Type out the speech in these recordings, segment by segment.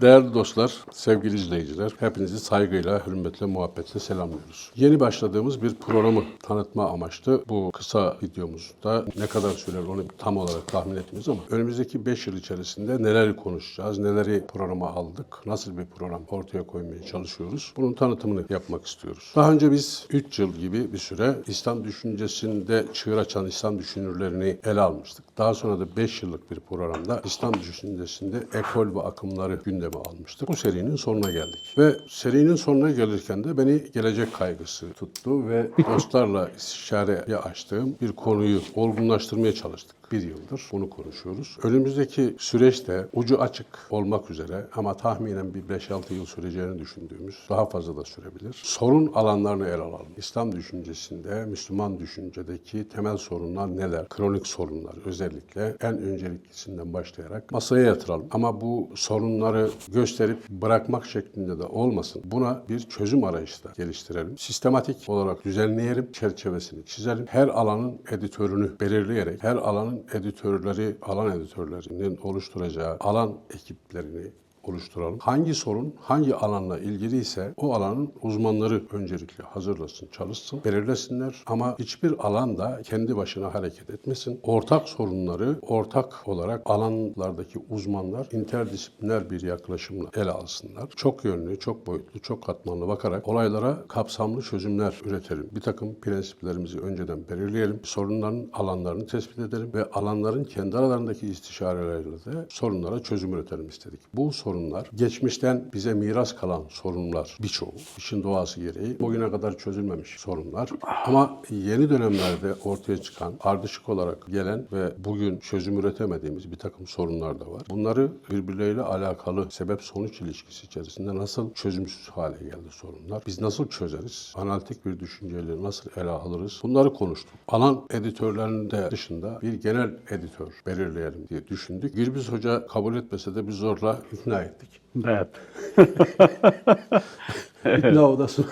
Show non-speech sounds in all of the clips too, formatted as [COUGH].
Değerli dostlar, sevgili izleyiciler, hepinizi saygıyla, hürmetle, muhabbetle selamlıyoruz. Yeni başladığımız bir programı tanıtma amaçlı bu kısa videomuzda ne kadar sürer onu tam olarak tahmin etmiyoruz ama önümüzdeki 5 yıl içerisinde neleri konuşacağız, neleri programa aldık, nasıl bir program ortaya koymaya çalışıyoruz. Bunun tanıtımını yapmak istiyoruz. Daha önce biz 3 yıl gibi bir süre İslam düşüncesinde çığır açan İslam düşünürlerini ele almıştık. Daha sonra da 5 yıllık bir programda İslam düşüncesinde ekol ve akımları gündeme almıştık. Bu serinin sonuna geldik. Ve serinin sonuna gelirken de beni gelecek kaygısı tuttu ve [LAUGHS] dostlarla istişareye açtığım bir konuyu olgunlaştırmaya çalıştık bir yıldır bunu konuşuyoruz. Önümüzdeki süreçte ucu açık olmak üzere ama tahminen bir 5-6 yıl süreceğini düşündüğümüz daha fazla da sürebilir. Sorun alanlarını ele alalım. İslam düşüncesinde, Müslüman düşüncedeki temel sorunlar neler? Kronik sorunlar özellikle en önceliklisinden başlayarak masaya yatıralım. Ama bu sorunları gösterip bırakmak şeklinde de olmasın. Buna bir çözüm arayışı da geliştirelim. Sistematik olarak düzenleyelim, çerçevesini çizelim. Her alanın editörünü belirleyerek her alanın editörleri, alan editörlerinin oluşturacağı alan ekiplerini oluşturalım. Hangi sorun hangi alanla ilgili ise o alanın uzmanları öncelikle hazırlasın, çalışsın, belirlesinler ama hiçbir alanda kendi başına hareket etmesin. Ortak sorunları ortak olarak alanlardaki uzmanlar interdisipliner bir yaklaşımla ele alsınlar. Çok yönlü, çok boyutlu, çok katmanlı bakarak olaylara kapsamlı çözümler üretelim. Bir takım prensiplerimizi önceden belirleyelim. Sorunların alanlarını tespit edelim ve alanların kendi aralarındaki istişarelerle de sorunlara çözüm üretelim istedik. Bu sorun sorunlar, geçmişten bize miras kalan sorunlar birçoğu, işin doğası gereği bugüne kadar çözülmemiş sorunlar. Ama yeni dönemlerde ortaya çıkan, ardışık olarak gelen ve bugün çözüm üretemediğimiz bir takım sorunlar da var. Bunları birbirleriyle alakalı sebep-sonuç ilişkisi içerisinde nasıl çözümsüz hale geldi sorunlar? Biz nasıl çözeriz? Analitik bir düşünceyle nasıl ele alırız? Bunları konuştuk. Alan editörlerinde dışında bir genel editör belirleyelim diye düşündük. Gürbüz Hoca kabul etmese de biz zorla ikna ettik. Evet. [LAUGHS] İkna odasına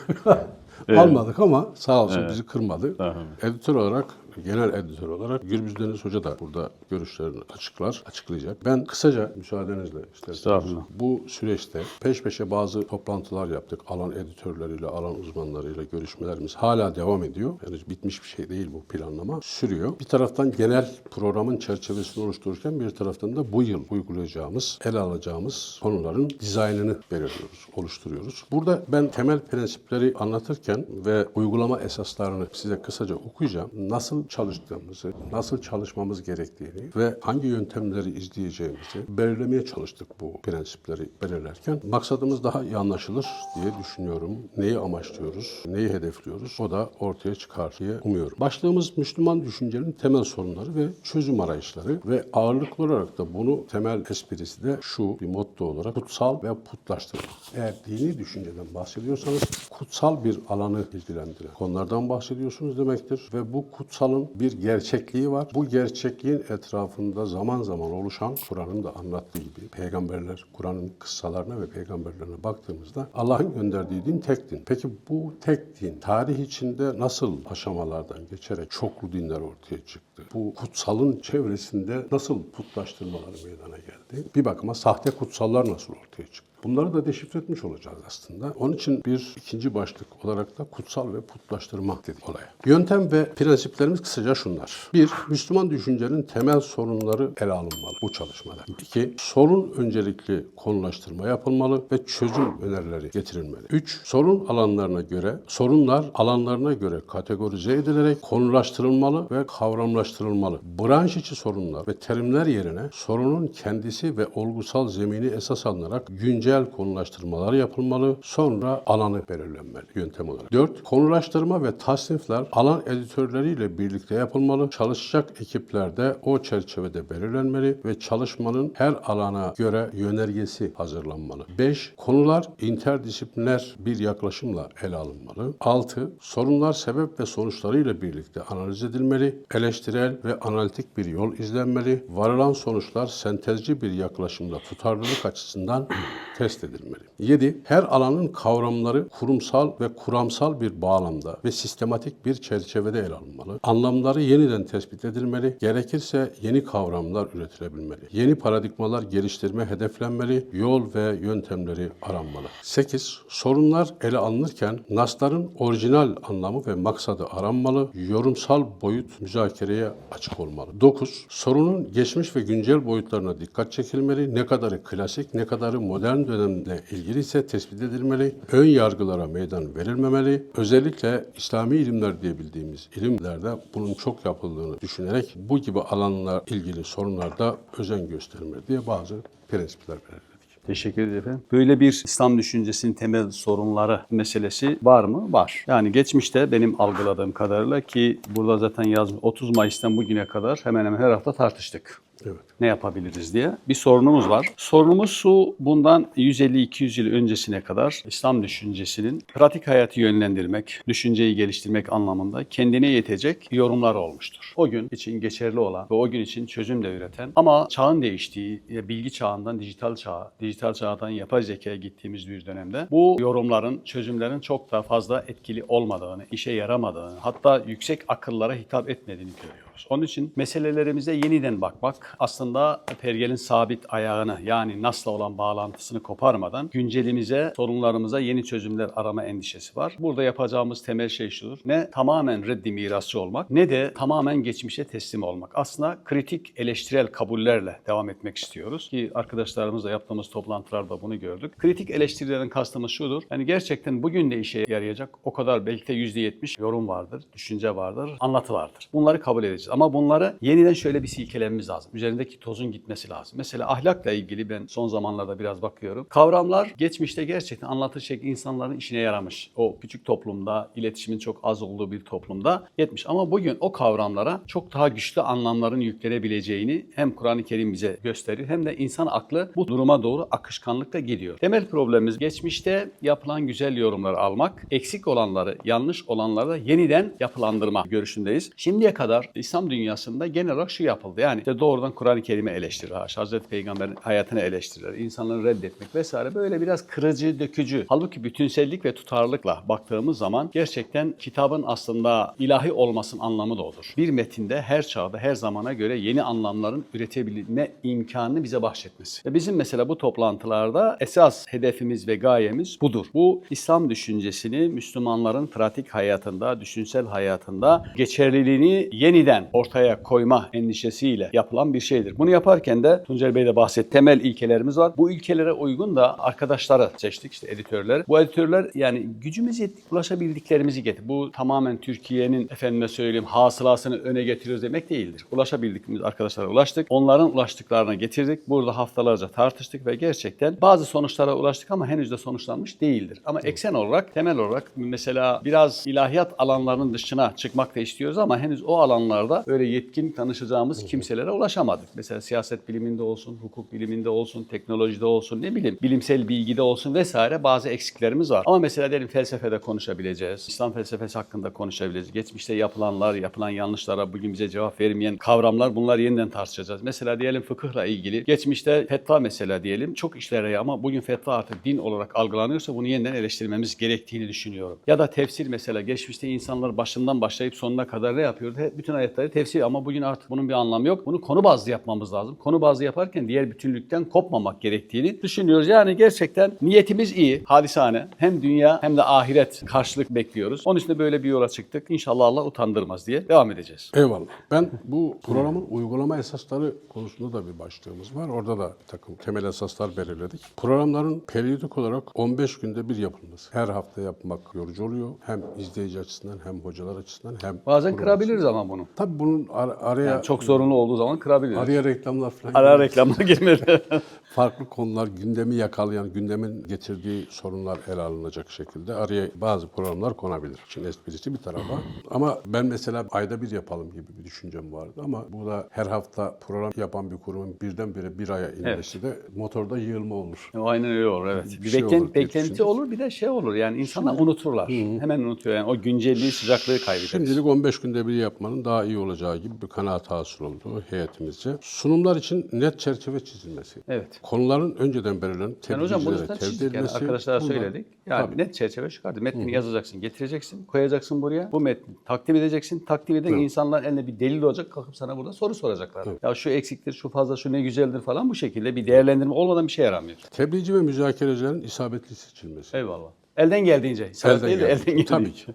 almadık ama sağ olsun bizi kırmadı. Editör olarak genel editör olarak Gürbüz Deniz Hoca da burada görüşlerini açıklar, açıklayacak. Ben kısaca müsaadenizle isterseniz bu süreçte peş peşe bazı toplantılar yaptık. Alan editörleriyle, alan uzmanlarıyla görüşmelerimiz hala devam ediyor. Henüz bitmiş bir şey değil bu planlama. Sürüyor. Bir taraftan genel programın çerçevesini oluştururken bir taraftan da bu yıl uygulayacağımız, ele alacağımız konuların dizaynını belirliyoruz, oluşturuyoruz. Burada ben temel prensipleri anlatırken ve uygulama esaslarını size kısaca okuyacağım. Nasıl çalıştığımızı, nasıl çalışmamız gerektiğini ve hangi yöntemleri izleyeceğimizi belirlemeye çalıştık bu prensipleri belirlerken. Maksadımız daha iyi anlaşılır diye düşünüyorum. Neyi amaçlıyoruz, neyi hedefliyoruz o da ortaya çıkar diye umuyorum. Başlığımız Müslüman düşüncenin temel sorunları ve çözüm arayışları ve ağırlıklı olarak da bunu temel esprisi de şu bir motto olarak kutsal ve putlaştırma. Eğer dini düşünceden bahsediyorsanız kutsal bir alanı ilgilendiren konulardan bahsediyorsunuz demektir ve bu kutsalın bir gerçekliği var. Bu gerçekliğin etrafında zaman zaman oluşan Kur'an'ın da anlattığı gibi peygamberler Kur'an'ın kıssalarına ve peygamberlerine baktığımızda Allah'ın gönderdiği din tek din. Peki bu tek din tarih içinde nasıl aşamalardan geçerek çoklu dinler ortaya çıktı? Bu kutsalın çevresinde nasıl putlaştırmalar meydana geldi? Bir bakıma sahte kutsallar nasıl ortaya çıktı? Bunları da deşifre etmiş olacağız aslında. Onun için bir ikinci başlık olarak da kutsal ve putlaştırma dedik olaya. Yöntem ve prensiplerimiz kısaca şunlar. Bir, Müslüman düşüncenin temel sorunları ele alınmalı bu çalışmada. İki, sorun öncelikli konulaştırma yapılmalı ve çözüm önerileri getirilmeli. Üç, sorun alanlarına göre, sorunlar alanlarına göre kategorize edilerek konulaştırılmalı ve kavramlaştırılmalı. Branş içi sorunlar ve terimler yerine sorunun kendisi ve olgusal zemini esas alınarak güncel konulaştırmalar yapılmalı. Sonra alanı belirlenmeli yöntem olarak. 4. Konulaştırma ve tasnifler alan editörleriyle birlikte yapılmalı. Çalışacak ekiplerde o çerçevede belirlenmeli ve çalışmanın her alana göre yönergesi hazırlanmalı. 5. Konular interdisipliner bir yaklaşımla ele alınmalı. 6. Sorunlar sebep ve sonuçlarıyla birlikte analiz edilmeli. Eleştirel ve analitik bir yol izlenmeli. Varılan sonuçlar sentezci bir yaklaşımla tutarlılık açısından test edilmeli. 7. Her alanın kavramları kurumsal ve kuramsal bir bağlamda ve sistematik bir çerçevede ele alınmalı. Anlamları yeniden tespit edilmeli. Gerekirse yeni kavramlar üretilebilmeli. Yeni paradigmalar geliştirme hedeflenmeli. Yol ve yöntemleri aranmalı. 8. Sorunlar ele alınırken NAS'ların orijinal anlamı ve maksadı aranmalı. Yorumsal boyut müzakereye açık olmalı. 9. Sorunun geçmiş ve güncel boyutlarına dikkat çekilmeli. Ne kadarı klasik, ne kadarı modern dönemle ilgili ise tespit edilmeli. Ön yargılara meydan verilmemeli. Özellikle İslami ilimler diye bildiğimiz ilimlerde bunun çok yapıldığını düşünerek bu gibi alanlar ilgili sorunlarda özen gösterilmeli diye bazı prensipler belirledik. Teşekkür ederim efendim. Böyle bir İslam düşüncesinin temel sorunları meselesi var mı? Var. Yani geçmişte benim algıladığım kadarıyla ki burada zaten yazmış 30 Mayıs'tan bugüne kadar hemen hemen her hafta tartıştık. Evet. Ne yapabiliriz diye bir sorunumuz var. Sorunumuz şu, bundan 150-200 yıl öncesine kadar İslam düşüncesinin pratik hayatı yönlendirmek, düşünceyi geliştirmek anlamında kendine yetecek yorumlar olmuştur. O gün için geçerli olan ve o gün için çözüm de üreten ama çağın değiştiği, ya bilgi çağından dijital çağa, dijital çağdan yapay zekaya gittiğimiz bir dönemde bu yorumların, çözümlerin çok daha fazla etkili olmadığını, işe yaramadığını, hatta yüksek akıllara hitap etmediğini görüyoruz. Onun için meselelerimize yeniden bakmak aslında pergelin sabit ayağını yani nasla olan bağlantısını koparmadan güncelimize, sorunlarımıza yeni çözümler arama endişesi var. Burada yapacağımız temel şey şudur. Ne tamamen reddi mirasçı olmak ne de tamamen geçmişe teslim olmak. Aslında kritik eleştirel kabullerle devam etmek istiyoruz ki arkadaşlarımızla yaptığımız toplantılarda bunu gördük. Kritik eleştirilerin kastımız şudur. Yani gerçekten bugün de işe yarayacak o kadar belki de %70 yorum vardır, düşünce vardır, anlatı vardır. Bunları kabul edeceğiz. Ama bunları yeniden şöyle bir silkelememiz lazım. Üzerindeki tozun gitmesi lazım. Mesela ahlakla ilgili ben son zamanlarda biraz bakıyorum. Kavramlar geçmişte gerçekten anlatı şekli insanların işine yaramış. O küçük toplumda, iletişimin çok az olduğu bir toplumda yetmiş. Ama bugün o kavramlara çok daha güçlü anlamların yüklenebileceğini hem Kur'an-ı Kerim bize gösterir hem de insan aklı bu duruma doğru akışkanlıkla gidiyor. Temel problemimiz geçmişte yapılan güzel yorumları almak, eksik olanları, yanlış olanları da yeniden yapılandırma görüşündeyiz. Şimdiye kadar İslam dünyasında genel olarak şu yapıldı. Yani işte doğrudan Kur'an-ı Kerim'i eleştirir, haşa, Hazreti Peygamber'in hayatını eleştirir, insanları reddetmek vesaire böyle biraz kırıcı, dökücü. Halbuki bütünsellik ve tutarlılıkla baktığımız zaman gerçekten kitabın aslında ilahi olmasının anlamı da odur. Bir metinde her çağda, her zamana göre yeni anlamların üretebilme imkanını bize bahşetmesi. Ve bizim mesela bu toplantılarda esas hedefimiz ve gayemiz budur. Bu İslam düşüncesini Müslümanların pratik hayatında, düşünsel hayatında geçerliliğini yeniden ortaya koyma endişesiyle yapılan bir şeydir. Bunu yaparken de Tuncel Bey de bahsetti. Temel ilkelerimiz var. Bu ilkelere uygun da arkadaşları seçtik işte editörler. Bu editörler yani gücümüz yetti, ulaşabildiklerimizi getir. Bu tamamen Türkiye'nin efendime söyleyeyim hasılasını öne getiriyoruz demek değildir. Ulaşabildiğimiz arkadaşlara ulaştık. Onların ulaştıklarına getirdik. Burada haftalarca tartıştık ve gerçekten bazı sonuçlara ulaştık ama henüz de sonuçlanmış değildir. Ama eksen olarak, temel olarak mesela biraz ilahiyat alanlarının dışına çıkmak da istiyoruz ama henüz o alanlarda öyle yetkin tanışacağımız kimselere ulaşamadık. Mesela siyaset biliminde olsun, hukuk biliminde olsun, teknolojide olsun, ne bileyim bilimsel bilgide olsun vesaire bazı eksiklerimiz var. Ama mesela diyelim felsefede konuşabileceğiz. İslam felsefesi hakkında konuşabileceğiz. Geçmişte yapılanlar, yapılan yanlışlara bugün bize cevap vermeyen kavramlar bunlar yeniden tartışacağız. Mesela diyelim fıkıhla ilgili. Geçmişte fetva mesela diyelim çok işlere ama bugün fetva artık din olarak algılanıyorsa bunu yeniden eleştirmemiz gerektiğini düşünüyorum. Ya da tefsir mesela geçmişte insanlar başından başlayıp sonuna kadar ne yapıyordu? Hep bütün ayetleri tefsir ama bugün artık bunun bir anlamı yok. Bunu konu bazlı yapmamız lazım. Konu bazlı yaparken diğer bütünlükten kopmamak gerektiğini düşünüyoruz. Yani gerçekten niyetimiz iyi, halisane. Hem dünya hem de ahiret karşılık bekliyoruz. Onun için de böyle bir yola çıktık. İnşallah Allah utandırmaz diye devam edeceğiz. Eyvallah. Ben bu programın uygulama esasları konusunda da bir başlığımız var. Orada da bir takım temel esaslar belirledik. Programların periyodik olarak 15 günde bir yapılması. Her hafta yapmak yorucu oluyor. Hem izleyici açısından hem hocalar açısından hem Bazen kırabiliriz ama bunu. Tabii bunun ar- araya Yani çok sorunlu olduğu zaman kırabiliriz. araya reklamlar falan Ara reklamına girmedi. [LAUGHS] farklı konular gündemi yakalayan, gündemin getirdiği sorunlar ele alınacak şekilde araya bazı programlar konabilir. Şimdi esprisi bir tarafa. [LAUGHS] Ama ben mesela ayda bir yapalım gibi bir düşüncem vardı ama bu da her hafta program yapan bir kurumun birdenbire bir aya inmesi de motorda yığılma olur. Aynen öyle olur evet. Bir Bir, şey beklen- olur beklenti düşündüm. olur bir de şey olur yani insanlar unuturlar. Hemen unutuyor yani o güncelliği sıcaklığı kaybederiz. Şimdilik 15 günde bir yapmanın daha iyi iyi olacağı gibi bir kanaat hasıl oldu heyetimizce. Sunumlar için net çerçeve çizilmesi. Evet. Konuların önceden belirlenip Yani hocam bunu zaten tevdi çizdik yani edilmesi. arkadaşlara bunlar- söyledik. Yani Tabii. net çerçeve çıkardı. Metnini yazacaksın, getireceksin, koyacaksın buraya. Bu metni takdim edeceksin. Takdim eden insanlar eline bir delil olacak. Kalkıp sana burada soru soracaklar. Ya şu eksiktir, şu fazla, şu ne güzeldir falan bu şekilde bir değerlendirme olmadan bir şey yaramıyor. Tebliğci ve müzakerecilerin isabetli seçilmesi. Eyvallah. Elden geldiğince. Değil de geldi. elden geldiğince. Tabii ki.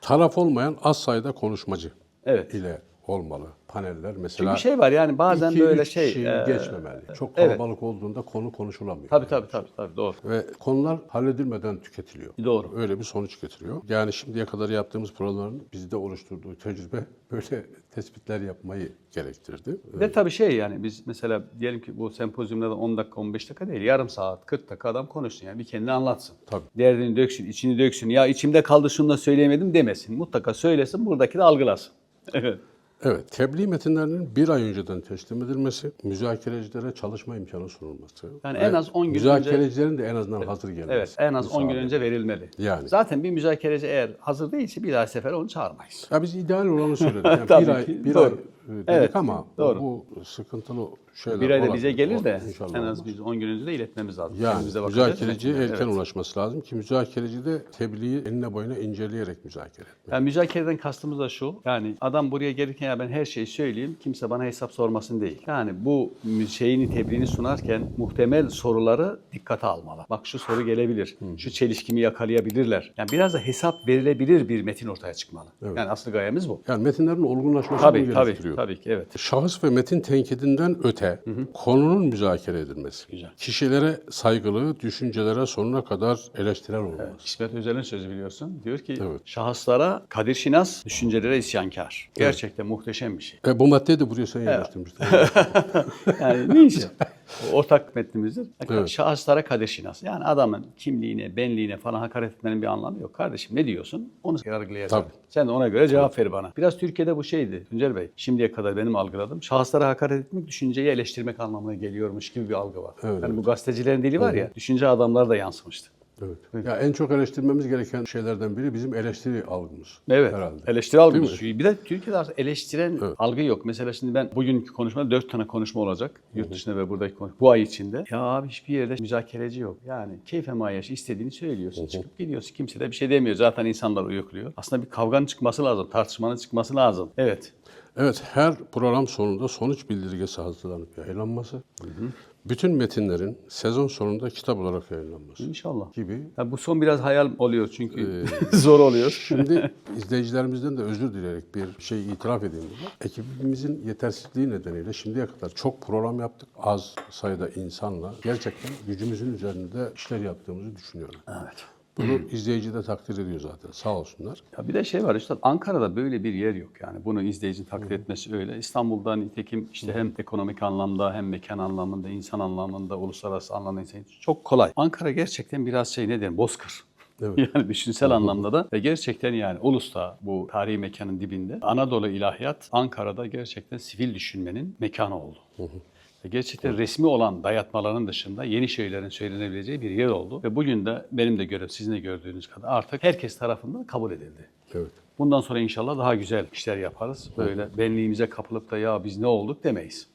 Taraf olmayan az sayıda konuşmacı Evet. ile olmalı. Paneller mesela Çünkü bir şey var yani bazen iki, böyle şey. e, geçmemeli. Çok evet. kalabalık olduğunda konu konuşulamıyor. Tabii tabii tabii tabii doğru. Ve konular halledilmeden tüketiliyor. Doğru. Öyle bir sonuç getiriyor. Yani şimdiye kadar yaptığımız programların bizde oluşturduğu tecrübe [LAUGHS] böyle tespitler yapmayı gerektirdi. Ve tabii şey yani biz mesela diyelim ki bu sempozyumda da 10 dakika 15 dakika değil yarım saat 40 dakika adam konuşsun yani bir kendini anlatsın. Tabii. Derdini döksün, içini döksün. Ya içimde kaldı şunu da söyleyemedim demesin. Mutlaka söylesin buradaki de algılasın. Evet. Evet, tebliğ metinlerinin bir ay önceden teslim edilmesi, müzakerecilere çalışma imkanı sunulması. Yani en az 10 gün müzakerecilerin de en azından hazır gelmesi. Evet en az 10 gün önce verilmeli. Yani. Zaten bir müzakereci eğer hazır değilse bir daha sefer onu çağırmayız. Ya biz ideal olanı söyledik. Yani [LAUGHS] bir ay, bir doğru. ay dedik Evet, ama doğru. bu sıkıntılı şeyler Bir ayda bize gelir de İnşallah en az olmaz. biz 10 gün önce de iletmemiz lazım. Yani müzakereciye Evet. erken ulaşması lazım ki müzakereci de tebliği enine boyuna inceleyerek müzakere etmeli. Yani müzakereden kastımız da şu. Yani adam buraya gelirken ya ben her şeyi söyleyeyim. Kimse bana hesap sormasın değil. Yani bu şeyini tebliğini sunarken muhtemel soruları dikkate almalı. Bak şu soru gelebilir. Şu çelişkimi yakalayabilirler. Yani biraz da hesap verilebilir bir metin ortaya çıkmalı. Yani asıl gayemiz bu. Yani metinlerin olgunlaşmasını Tabii tabii gerektiriyor. tabii ki evet. Şahıs ve metin tenkidinden öte konunun müzakere edilmesi. Güzel. Kişilere saygılı, düşüncelere sonuna kadar eleştirel olması. İsmet Özel'in sözü biliyorsun. Diyor ki Evet. şahıslara kadir şinas, düşüncelere isyankar. Gerçekten muhteşem bir şey. E, bu maddeyi de buraya sen yerleştirmiştin. [LAUGHS] Yani neyse. Ortak metnimizdir. Evet. Şahıslara kadir şinas. Yani adamın kimliğine, benliğine falan hakaret etmenin bir anlamı yok. Kardeşim ne diyorsun? Onu yargılayacağım. Sen de ona göre cevap ver bana. Biraz Türkiye'de bu şeydi Tuncel Bey. Şimdiye kadar benim algıladığım şahıslara hakaret etmek düşünceyi eleştirmek anlamına geliyormuş gibi bir algı var. Evet, yani bu gazetecilerin dili var ya, düşünce adamları da yansımıştı. Evet. Ya en çok eleştirmemiz gereken şeylerden biri bizim eleştiri algımız. Evet. Herhalde. Eleştiri algımız. Bir de Türkiye'de artık eleştiren algı yok. Mesela şimdi ben bugünkü konuşmada dört tane konuşma olacak. Yurt dışında ve buradaki konuşma. Bu ay içinde. Ya abi hiçbir yerde müzakereci yok. Yani keyfe mayaş istediğini söylüyorsun. Çıkıp gidiyorsun. Kimse de bir şey demiyor. Zaten insanlar uyukluyor. Aslında bir kavganın çıkması lazım. Tartışmanın çıkması lazım. Evet. Evet, her program sonunda sonuç bildirgesi hazırlanıp yayınlanması, bütün metinlerin sezon sonunda kitap olarak yayınlanması İnşallah. gibi. Ya bu son biraz hayal oluyor çünkü [LAUGHS] zor oluyor. Şimdi [LAUGHS] izleyicilerimizden de özür dileyerek bir şey itiraf edeyim burada. Ekibimizin yetersizliği nedeniyle şimdiye kadar çok program yaptık. Az sayıda insanla gerçekten gücümüzün üzerinde işler yaptığımızı düşünüyorum. Evet. Bunu izleyici de takdir ediyor zaten. Sağ olsunlar. Ya bir de şey var Üstad, Ankara'da böyle bir yer yok yani. Bunu izleyicinin takdir etmesi öyle. İstanbul'da nitekim işte hem ekonomik anlamda hem mekan anlamında, insan anlamında, uluslararası anlamda çok kolay. Ankara gerçekten biraz şey ne derim, bozkır. Evet. [LAUGHS] Yani düşünsel anlamda da ve gerçekten yani Ulus'ta bu tarihi mekanın dibinde Anadolu ilahiyat Ankara'da gerçekten sivil düşünmenin mekanı oldu. Ve gerçekten resmi olan dayatmaların dışında yeni şeylerin söylenebileceği bir yer oldu. Ve bugün de benim de görev, sizin de gördüğünüz kadar artık herkes tarafından kabul edildi. Evet. Bundan sonra inşallah daha güzel işler yaparız. Böyle benliğimize kapılıp da ya biz ne olduk demeyiz.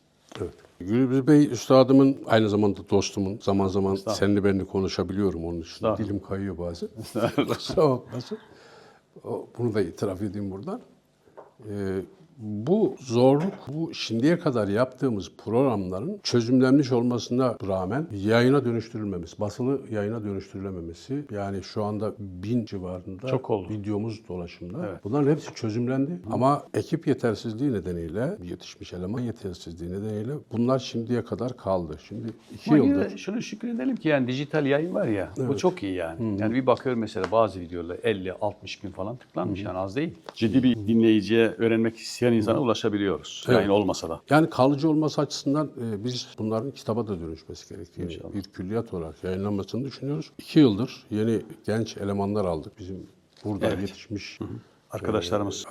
Evet. Gülübüz Bey üstadımın aynı zamanda dostumun zaman zaman senli benli konuşabiliyorum onun için. Dilim kayıyor bazen. [LAUGHS] Kusura bakmasın. O- Bunu da itiraf edeyim buradan. Ee, bu zorluk, bu şimdiye kadar yaptığımız programların çözümlenmiş olmasına rağmen yayına dönüştürülmemesi, basılı yayına dönüştürülememesi. Yani şu anda bin civarında Çok oldu. videomuz dolaşımda. Bunların hepsi çözümlendi. Ama ekip yetersizliği nedeniyle, yetişmiş eleman yetersizliği nedeniyle bunlar şimdiye kadar kaldı. Şimdi iki Ama yıldır şunu şükredelim ki yani dijital yayın var ya bu çok iyi yani. Yani bir bakıyorum mesela bazı videolar 50-60 gün falan tıklanmış yani az değil. Ciddi bir dinleyiciye öğrenmek isteyen insana ulaşabiliyoruz. Yayın olmasa da. Yani kalıcı olması açısından e, biz bunların kitaba da dönüşmesi gerektiğini, bir külliyat olarak yayınlanmasını düşünüyoruz. İki yıldır yeni genç elemanlar aldık. Bizim burada yetişmiş arkadaşlarımız. e, arkadaşlarımız,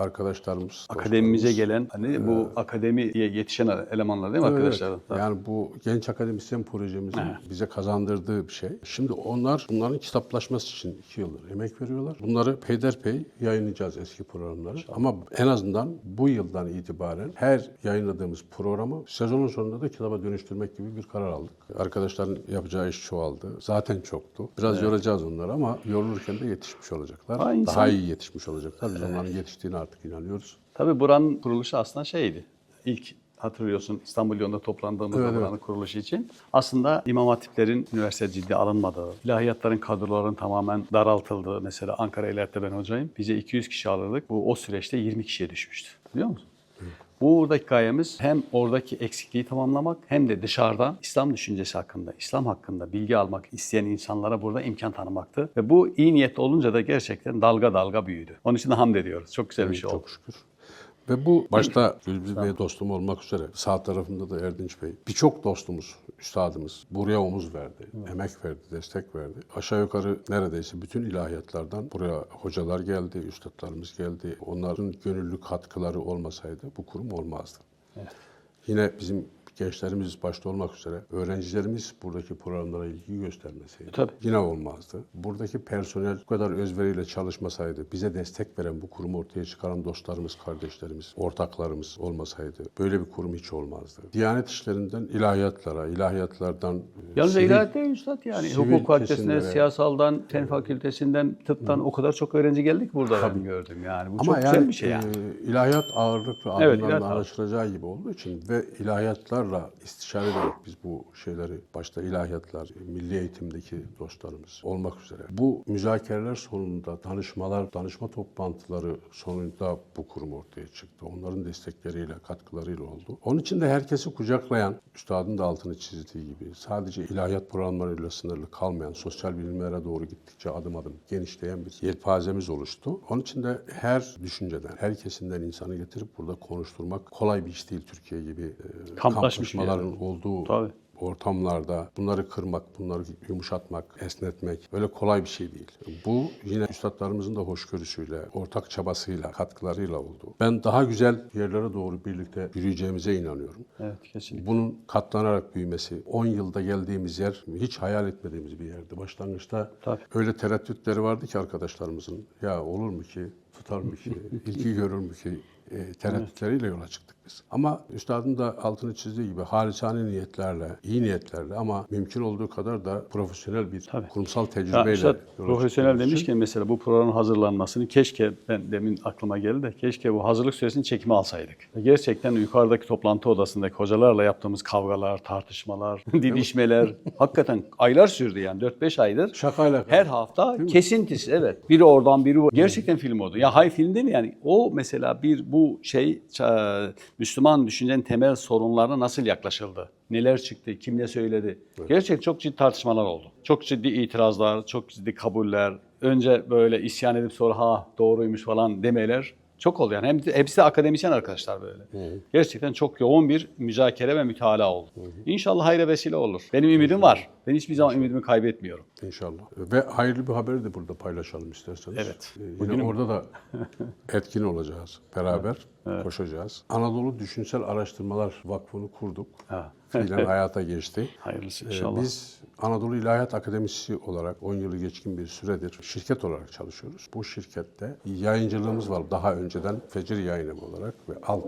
Akademimize dostlarımız. gelen hani bu akademiye yetişen elemanlar değil mi Evet, arkadaşlar? Yani bu genç akademisyen projemizin bize kazandırdığı bir şey. Şimdi onlar bunların kitaplaşması için iki yıldır emek veriyorlar. Bunları peyderpey yayınlayacağız eski programları. Ama en azından bu yıldan itibaren her yayınladığımız programı sezonun sonunda da kitaba dönüştürmek gibi bir karar aldık. Arkadaşların yapacağı iş çoğaldı. Zaten çoktu. Biraz yoracağız onları ama yorulurken de yetişmiş olacaklar. Ha, insan- Daha iyi yetişmiş olacaklar. Biz onların yetiştiğine artık inanıyoruz. Tabii buranın kuruluşu aslında şeydi. İlk hatırlıyorsun İstanbul yolunda toplandığımızda Evet, buranın kuruluşu için. Aslında imam hatiplerin üniversite ciddi alınmadığı, ilahiyatların kadroların tamamen daraltıldığı. Mesela Ankara İlahiyat'ta ben hocayım. Bize 200 kişi alırdık. Bu o süreçte 20 kişiye düşmüştü. Biliyor musun? Buradaki gayemiz hem oradaki eksikliği tamamlamak hem de dışarıdan İslam düşüncesi hakkında, İslam hakkında bilgi almak isteyen insanlara burada imkan tanımaktı. Ve bu iyi niyetli olunca da gerçekten dalga dalga büyüdü. Onun için de hamd ediyoruz. Çok güzel bir şey oldu. Çok şükür. Ve bu başta Gülbüz Bey dostum olmak üzere sağ tarafında da Erdinç Bey birçok dostumuz, üstadımız buraya omuz verdi, emek verdi, destek verdi. Aşağı yukarı neredeyse bütün ilahiyatlardan buraya hocalar geldi, üstadlarımız geldi. Onların gönüllü katkıları olmasaydı bu kurum olmazdı. Yine bizim gençlerimiz başta olmak üzere öğrencilerimiz buradaki programlara ilgi göstermeseydi Tabii. yine olmazdı. Buradaki personel bu kadar özveriyle çalışmasaydı, bize destek veren bu kurumu ortaya çıkaran dostlarımız, kardeşlerimiz, ortaklarımız olmasaydı böyle bir kurum hiç olmazdı. Diyanet işlerinden ilahiyatlara, ilahiyatlardan e, Yalnız sivil- ilahiyat değil üstad yani. Hukuk fakültesinden, siyasaldan, fen fakültesinden, tıptan o kadar çok öğrenci geldi ki burada ben gördüm yani. Bu çok güzel bir şey yani. e, ilahiyat ağırlıklı Evet, adından anlaşılacağı gibi olduğu için ve ilahiyatlarla istişare ederek biz bu şeyleri başta ilahiyatlar, milli eğitimdeki dostlarımız olmak üzere bu müzakereler sonunda danışmalar, danışma toplantıları sonunda bu kurum ortaya çıktı. Onların destekleriyle, katkılarıyla oldu. Onun için de herkesi kucaklayan, üstadın da altını çizdiği gibi sadece ilahiyat programlarıyla sınırlı kalmayan, sosyal bilimlere doğru gittikçe adım adım genişleyen bir yelpazemiz oluştu. Onun için de her düşünceden, her kesimden insanı getirip burada konuşturmak kolay bir iş değil Türkiye gibi e, Kamplaşmış yer. kamplaşmaların olduğu Tabii. ortamlarda bunları kırmak, bunları yumuşatmak, esnetmek öyle kolay bir şey değil. Bu yine üstadlarımızın da hoşgörüsüyle, ortak çabasıyla, katkılarıyla oldu. Ben daha güzel yerlere doğru birlikte yürüyeceğimize inanıyorum. Evet kesinlikle. Bunun katlanarak büyümesi, 10 yılda geldiğimiz yer hiç hayal etmediğimiz bir yerdi. Başlangıçta Tabii. öyle tereddütleri vardı ki arkadaşlarımızın. Ya olur mu ki, tutar mı ki, [LAUGHS] ilgi görür mü ki e, tereddütleriyle yola çıktık biz. Ama üstadın da altını çizdiği gibi halisane niyetlerle, iyi niyetlerle ama mümkün olduğu kadar da profesyonel bir Tabii. kurumsal Ya tecrübeyle Üstad, yola profesyonel için- demişken mesela bu programın hazırlanmasını keşke ben demin aklıma geldi de keşke bu hazırlık süresini çekime alsaydık. Gerçekten yukarıdaki toplantı odasındaki hocalarla yaptığımız kavgalar, tartışmalar, [LAUGHS] didişmeler hakikaten aylar sürdü yani 4-5 aydır. Şakayla Her hafta kesintisiz evet. Biri oradan biri bu. Gerçekten film oldu. Ya hay film değil mi yani? O mesela bir bu şey Müslüman düşüncenin temel sorunlarına nasıl yaklaşıldı? Neler çıktı? Kim ne söyledi? Gerçekten çok ciddi tartışmalar oldu. Çok ciddi itirazlar, çok ciddi kabuller. Önce böyle isyan edip sonra ha doğruymuş falan demeler çok oldu yani. Hem hepsi de akademisyen arkadaşlar böyle. Gerçekten çok yoğun bir müzakere ve mütalaa oldu. İnşallah hayra vesile olur. Benim ümidim var. Ben hiçbir zaman ümidimi kaybetmiyorum. İnşallah. Ve hayırlı bir haberi de burada paylaşalım isterseniz. Evet. Ee, yine Bugünün- orada da [LAUGHS] etkin olacağız. Beraber koşacağız. Anadolu Düşünsel Araştırmalar Vakfı'nı kurduk. Ha. Fiilen [LAUGHS] hayata geçti. Hayırlısı Ee, inşallah. Biz Anadolu İlahiyat Akademisi olarak 10 yılı geçkin bir süredir şirket olarak çalışıyoruz. Bu şirkette yayıncılığımız var daha önceden Fecir Yayın Evi olarak ve alt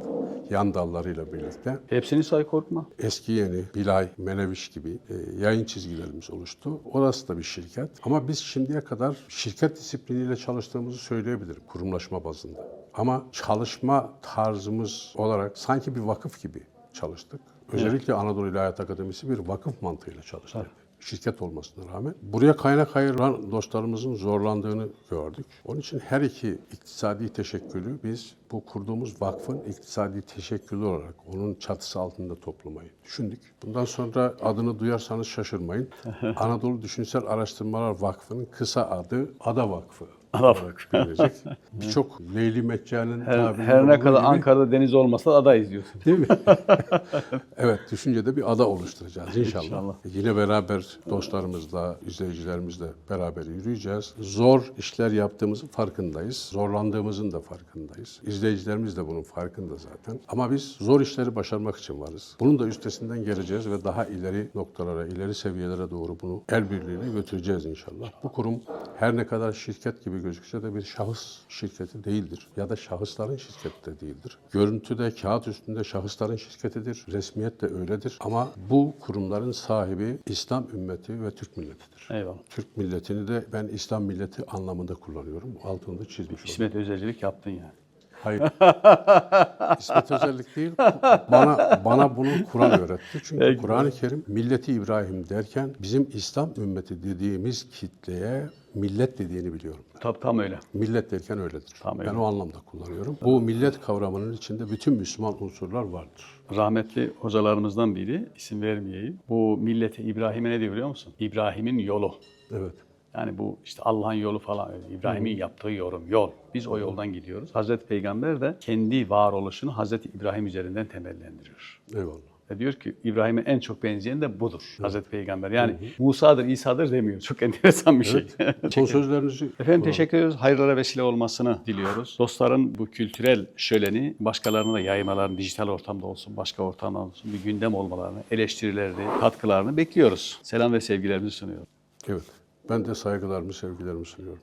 yan dallarıyla birlikte Hepsini say korkma. Eski Yeni, Bilay, Meneviş gibi e, yayın çizgilerimiz oluştu. Orası da bir şirket. Ama biz şimdiye kadar şirket disipliniyle çalıştığımızı söyleyebilirim kurumlaşma bazında. Ama çalışma tarzımız olarak sanki bir vakıf gibi çalıştık. Özellikle Anadolu İlahiyat Akademisi bir vakıf mantığıyla çalıştı. Şirket olmasına rağmen. Buraya kaynak ayıran dostlarımızın zorlandığını gördük. Onun için her iki iktisadi teşekkülü biz bu kurduğumuz vakfın iktisadi teşekkülü olarak onun çatısı altında toplamayı düşündük. Bundan sonra adını duyarsanız şaşırmayın. [LAUGHS] Anadolu Düşünsel Araştırmalar Vakfı'nın kısa adı Ada Vakfı. Ada. olarak bilinecek. [LAUGHS] Birçok Leyli Meccan'ın Her, her ne kadar gibi- Ankara'da deniz olmasa da adayız diyorsun. Değil mi? [LAUGHS] evet, düşüncede bir ada oluşturacağız inşallah. İnşallah. Yine beraber dostlarımızla, izleyicilerimizle beraber yürüyeceğiz. Zor işler yaptığımızın farkındayız. Zorlandığımızın da farkındayız. İzleyicilerimiz de bunun farkında zaten. Ama biz zor işleri başarmak için varız. Bunun da üstesinden geleceğiz ve daha ileri noktalara, ileri seviyelere doğru bunu el birliğiyle götüreceğiz inşallah. Bu kurum her ne kadar şirket gibi gözükse de bir şahıs şirketi değildir. Ya da şahısların şirketi de değildir. Görüntüde, kağıt üstünde şahısların şirketidir. Resmiyet de öyledir. Ama bu kurumların sahibi İslam ümmeti ve Türk milletidir. Eyvallah. Türk milletini de ben İslam milleti anlamında kullanıyorum. Altını da çizmiş oldum. İsmet Özelcilik yaptın yani. Hayır. [LAUGHS] İsmet özellik değil. Bana bana bunu Kur'an öğretti. Çünkü Kur'an-ı Kerim milleti İbrahim derken bizim İslam ümmeti dediğimiz kitleye millet dediğini biliyorum. Tabii tam öyle. Millet derken öyledir. Tam ben öyle. o anlamda kullanıyorum. Bu millet kavramının içinde bütün Müslüman unsurlar vardır. Rahmetli hocalarımızdan biri, isim vermeyeyim. Bu millete İbrahim'e ne diyor biliyor musun? İbrahim'in yolu. Evet. Yani bu işte Allah'ın yolu falan öyle. İbrahim'in yaptığı yorum, yol. Biz o yoldan gidiyoruz. Hazreti Peygamber de kendi varoluşunu Hazreti İbrahim üzerinden temellendiriyor. Eyvallah. Ve diyor ki İbrahim'e en çok benzeyen de budur. Hazreti Peygamber. Yani Musa'dır, İsa'dır demiyor. Çok enteresan bir şey. Son sözlerinizi Efendim teşekkür ediyoruz. Hayırlara vesile olmasını diliyoruz. Dostların bu kültürel şöleni başkalarına da yaymalarını, dijital ortamda olsun, başka ortamda olsun bir gündem olmalarını, eleştirilerini, katkılarını bekliyoruz. Selam ve sevgilerimizi sunuyoruz. Evet. Ben de saygılarımı, sevgilerimi sunuyorum.